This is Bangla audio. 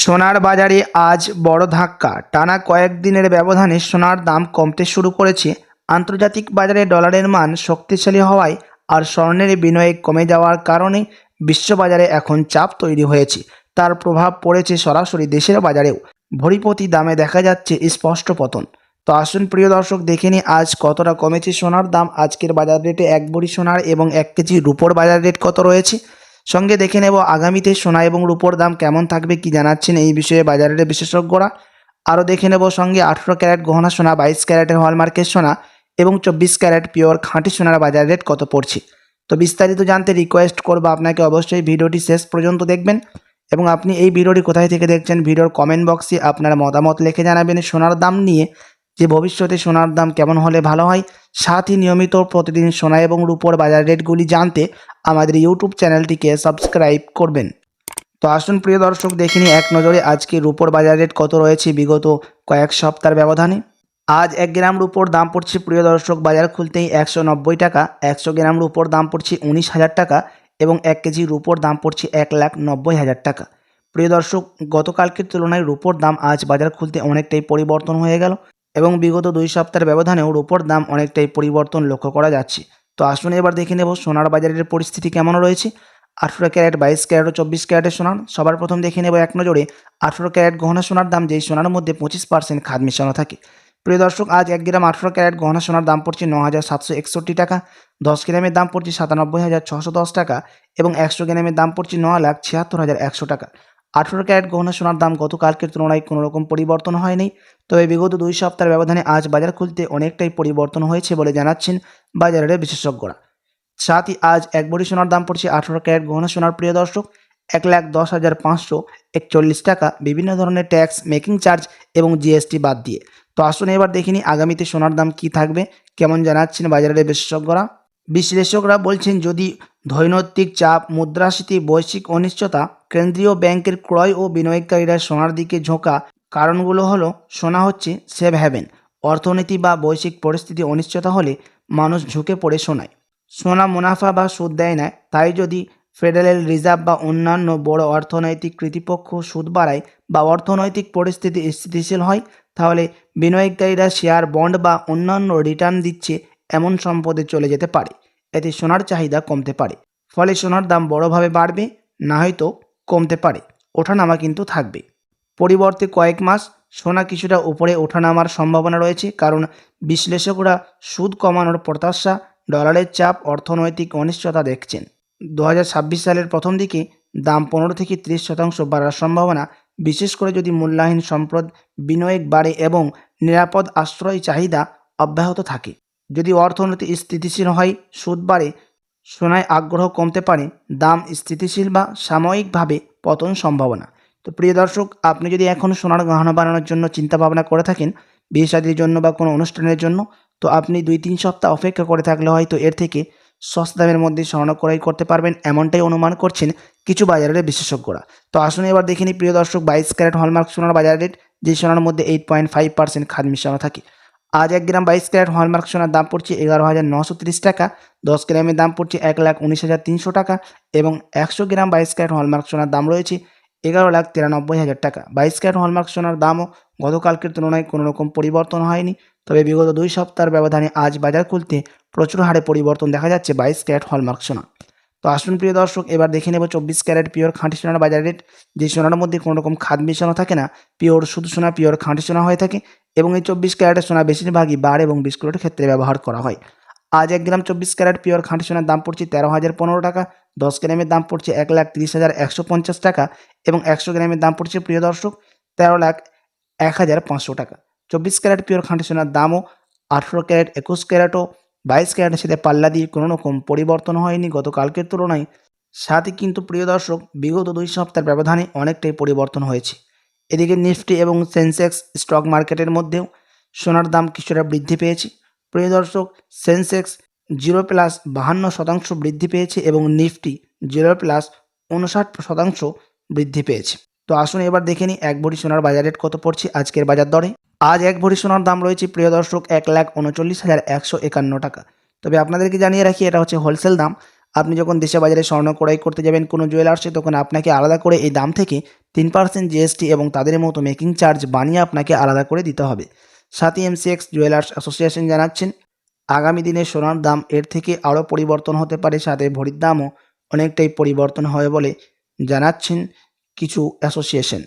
সোনার বাজারে আজ বড় ধাক্কা। টানা কয়েকদিনের ব্যবধানে সোনার দাম কমতে শুরু করেছে। আন্তর্জাতিক বাজারে ডলারের মান শক্তিশালী হওয়ায় আর স্বর্ণের বিনিয়োগ কমে যাওয়ার কারণে বিশ্ববাজারে এখন চাপ তৈরি হয়েছে। তার প্রভাব পড়েছে সরাসরি দেশের বাজারেও। ভরিপতি দামে দেখা যাচ্ছে স্পষ্ট পতন। তো আসুন প্রিয় দর্শক, দেখে নিই আজ কতটা কমেছে সোনার দাম। আজকের বাজার রেটে এক ভরি সোনার এবং এক কেজি রুপোর বাজার রেট কত রয়েছে? সঙ্গে দেখে নেব আগামীতে সোনা এবং রূপোর দাম কেমন থাকবে কি জানাচ্ছেন এই বিষয়ে বাজারের বিশেষজ্ঞরা। আরও দেখে নেব সঙ্গে আঠেরো ক্যারেট গহনা সোনা, বাইশ ক্যারেটের হলমার্কের সোনা এবং চব্বিশ ক্যারেট পিওর খাঁটি সোনার বাজার রেট কত পড়ছে। তো বিস্তারিত জানতে রিকোয়েস্ট করব আপনাকে অবশ্যই ভিডিওটি শেষ পর্যন্ত দেখবেন এবং আপনি এই ভিডিওটি কোথায় থেকে দেখছেন ভিডিওর কমেন্ট বক্সে আপনার মতামত লিখে জানাবেন সোনার দাম নিয়ে। যে ভবিষ্যতে সোনার দাম কেমন হলে ভালো হয় সাথে নিয়মিত প্রতিদিন সোনা এবং রূপোর বাজার রেটগুলি জানতে আমাদের ইউটিউব চ্যানেলটিকে সাবস্ক্রাইব করবেন। তো আসুন প্রিয় দর্শক দেখিনি এক নজরে আজকে রূপোর বাজার রেট কত রয়েছে বিগত কয়েক সপ্তাহের ব্যবধানে। আজ এক গ্রাম রূপোর দাম পড়ছে, প্রিয় দর্শক, বাজার খুলতেই একশো নব্বই টাকা, একশো গ্রাম রূপোর দাম পড়ছে উনিশ হাজার টাকা এবং এক কেজি রূপোর দাম পড়ছে এক লাখ নব্বই হাজার টাকা। প্রিয় দর্শক, গতকালকের তুলনায় রূপোর দাম আজ বাজার খুলতে অনেকটাই পরিবর্তন হয়ে গেল। এবং বিগত দুই সপ্তাহের ব্যবধানেও রূপোর দাম অনেকটাই পরিবর্তন লক্ষ্য করা যাচ্ছে। তো আসুন এবার দেখে নেব সোনার বাজারের পরিস্থিতি কেমন রয়েছে। আঠেরো ক্যারেট, বাইশ ক্যারেট ও চব্বিশ ক্যারেটের সোনার। সবার প্রথম দেখে নেব এক নজরে আঠেরো ক্যারেট গহনা সোনার দাম, যেই সোনার মধ্যে পঁচিশ পার্সেন্ট খাদ মেশানো থাকে। প্রিয় দর্শক, আজ এক গ্রাম আঠেরো ক্যারেট গহনা সোনার দাম পড়ছে ন হাজার সাতশো একষট্টি টাকা। দশ গ্রামের দাম পড়ছে সাতানব্বই হাজার ছশো দশ টাকা এবং একশো গ্রামের দাম পড়ছে ন লাখ ছিয়াত্তর হাজার একশো টাকা। আঠেরো ক্যারেট গহনা সোনার দাম গতকালকের তুলনায় কোনো রকম পরিবর্তন হয়নি। তবে বিগত দুই সপ্তাহের ব্যবধানে আজ বাজার খুলতে অনেকটাই পরিবর্তন হয়েছে বলে জানাচ্ছেন বাজারের বিশেষজ্ঞরা। সাথই আজ এক ভরি সোনার দাম পড়ছে আঠেরো ক্যারেট গহনা সোনার। প্রিয় দর্শক, এক লাখ দশ হাজার পাঁচশো একচল্লিশ টাকা বিভিন্ন ধরনের ট্যাক্স, মেকিং চার্জ এবং জিএসটি বাদ দিয়ে। তো আসুন এবার দেখিনি আগামীতে সোনার দাম কি থাকবে, কেমন জানাচ্ছেন বাজারের বিশেষজ্ঞরা। বিশ্লেষকরা বলছেন, যদি ধৈনৈতিক চাপ, মুদ্রাস্ফীতি, বৈশ্বিক অনিশ্চয়তা, কেন্দ্রীয় ব্যাংকের ক্রয় ও বিনিয়োগকারীরা সোনার দিকে ঝোঁকা। কারণগুলো হলো, সোনা হচ্ছে সেভ হ্যাভেন। অর্থনীতি বা বৈশ্বিক পরিস্থিতি অনিশ্চয়তা হলে মানুষ ঝুঁকে পড়ে সোনায়। সোনা মুনাফা বা সুদ দেয় না, তাই যদি ফেডারেল রিজার্ভ বা অন্যান্য বড় অর্থনৈতিক কর্তৃপক্ষ সুদ বাড়ায় বা অর্থনৈতিক পরিস্থিতি স্থিতিশীল হয়, তাহলে বিনিয়োগকারীরা শেয়ার, বন্ড বা অন্যান্য রিটার্ন দিচ্ছে, এমন সম্পদে চলে যেতে পারে। এতে সোনার চাহিদা কমতে পারে। ফলে সোনার দাম বড়োভাবে বাড়বে, না হয়তো কমতে পারে। ওঠানামা কিন্তু থাকবে। পরিবর্তে কয়েক মাস সোনা কিছুটা উপরে ওঠানামার সম্ভাবনা রয়েছে, কারণ বিশ্লেষকরা সুদ কমানোর প্রত্যাশা, ডলারের চাপ, অর্থনৈতিক অনিশ্চয়তা দেখছেন। দু হাজার ছাব্বিশ সালের প্রথম দিকে দাম পনেরো থেকে ত্রিশ শতাংশ বাড়ার সম্ভাবনা, বিশেষ করে যদি মূল্যায়ন সম্পদ বিনিয়োগ বাড়ে এবং নিরাপদ আশ্রয় চাহিদা অব্যাহত থাকে। যদি অর্থনীতি স্থিতিশীল হয়, সুদ বাড়ে, সোনায় আগ্রহ কমতে পারে, দাম স্থিতিশীল বা সাময়িকভাবে পতন সম্ভাবনা। তো প্রিয় দর্শক, আপনি যদি এখন সোনার গহনা বানানোর জন্য চিন্তা ভাবনা করে থাকেন, বিয়ে শাদির জন্য বা কোনো অনুষ্ঠানের জন্য, তো আপনি দুই তিন সপ্তাহ অপেক্ষা করে থাকলে হয়তো এর থেকে সস্তা দামের মধ্যে স্বর্ণ ক্রয় করতে পারবেন এমনটাই অনুমান করছেন কিছু বাজারের বিশেষজ্ঞরা। তো আসুন এবার দেখে নিই, প্রিয় দর্শক, বাইশ ক্যারেট হলমার্ক সোনার বাজার রেট, যে সোনার মধ্যে এইট পয়েন্ট ফাইভ পার্সেন্ট খাদ মিশানো থাকে। আজ এক গ্রাম বাইশ ক্যারেট হলমার্ক সোনার দাম পড়ছে এগারো হাজার নশো তিরিশ টাকা। দশ গ্রামের দাম পড়ছে এক লাখ উনিশ হাজার তিনশো টাকা এবং একশো গ্রাম বাইশ ক্যারেট হলমার্ক সোনার দাম রয়েছে এগারো লাখ তিরানব্বই হাজার টাকা। বাইশ ক্যারেট হলমার্ক সোনার দামও গতকালকের তুলনায় কোনো রকম পরিবর্তন হয়নি। তবে বিগত দুই সপ্তাহের ব্যবধানে আজ বাজার খুলতে প্রচুর হারে পরিবর্তন দেখা যাচ্ছে বাইশ ক্যারেট হলমার্ক সোনা। তো আসুন প্রিয় দর্শক, এবার দেখে নেব চব্বিশ ক্যারেট পিওর খাঁটি সোনার বাজার রেট। যে সোনার মধ্যে কোনো রকম খাদ মিশানো থাকে না, পিওর শুধু সোনা, পিওর খাঁটি সোনা হয়ে থাকে এবং এই চব্বিশ ক্যারেটের সোনা বেশিরভাগই বার এবং বিস্কুটের ক্ষেত্রে ব্যবহার করা হয়। আজ এক গ্রাম চব্বিশ ক্যারেট পিওর খাঁটি সোনার দাম পড়ছে তেরো হাজার পনেরো টাকা, দশ গ্রামের দাম পড়ছে এক লাখ তিরিশ হাজার একশো পঞ্চাশ টাকা এবং একশো গ্রামের দাম পড়ছে প্রিয় দর্শক, তেরো লাখ এক হাজার পাঁচশো টাকা। চব্বিশ ক্যারেট পিওর খাঁটি সোনার দামও আঠেরো ক্যারেট, একুশ ক্যারেটও বাইশ ক্যারেটের সাথে পাল্লা দিয়ে কোনো রকম পরিবর্তন হয়নি গতকালকের তুলনায়। সাথে কিন্তু প্রিয় দর্শক, বিগত দুই সপ্তাহের ব্যবধানে অনেকটাই পরিবর্তন হয়েছে। এদিকে নিফটি এবং সেন্সেক্স স্টক মার্কেটের মধ্যেও সোনার দাম কিছুটা বৃদ্ধি পেয়েছে। প্রিয় দর্শক, সেন্সেক্স জিরো প্লাস বাহান্ন শতাংশ বৃদ্ধি পেয়েছে এবং নিফটি জিরো প্লাস উনষাট শতাংশ বৃদ্ধি পেয়েছে। তো আসুন এবার দেখে নিই এক ভরি সোনার বাজার রেট কত পড়ছে আজকের বাজার দরে। আজ এক ভরি সোনার দাম রয়েছে, প্রিয় দর্শক, এক লাখ উনচল্লিশ হাজার একশো একান্ন টাকা। তবে আপনাদেরকে জানিয়ে রাখি, এটা হচ্ছে হোলসেল দাম। আপনি যখন দেশে বাজারে স্বর্ণ ক্রয় করতে যাবেন কোনো জুয়েলার্সে তখন আপনাকে আলাদা করে এই দাম থেকে তিন পার্সেন্ট জিএসটি এবং তাদের মতো মেকিং চার্জ বানিয়ে আপনাকে আলাদা করে দিতে হবে। সাথে এমসিএক্স জুয়েলার্স অ্যাসোসিয়েশন জানাচ্ছেন, আগামী দিনে সোনার দাম এর থেকে আরও পরিবর্তন হতে পারে, সাথে ভরির দামও অনেকটাই পরিবর্তন হবে বলে জানাচ্ছেন কিছু অ্যাসোসিয়েশন।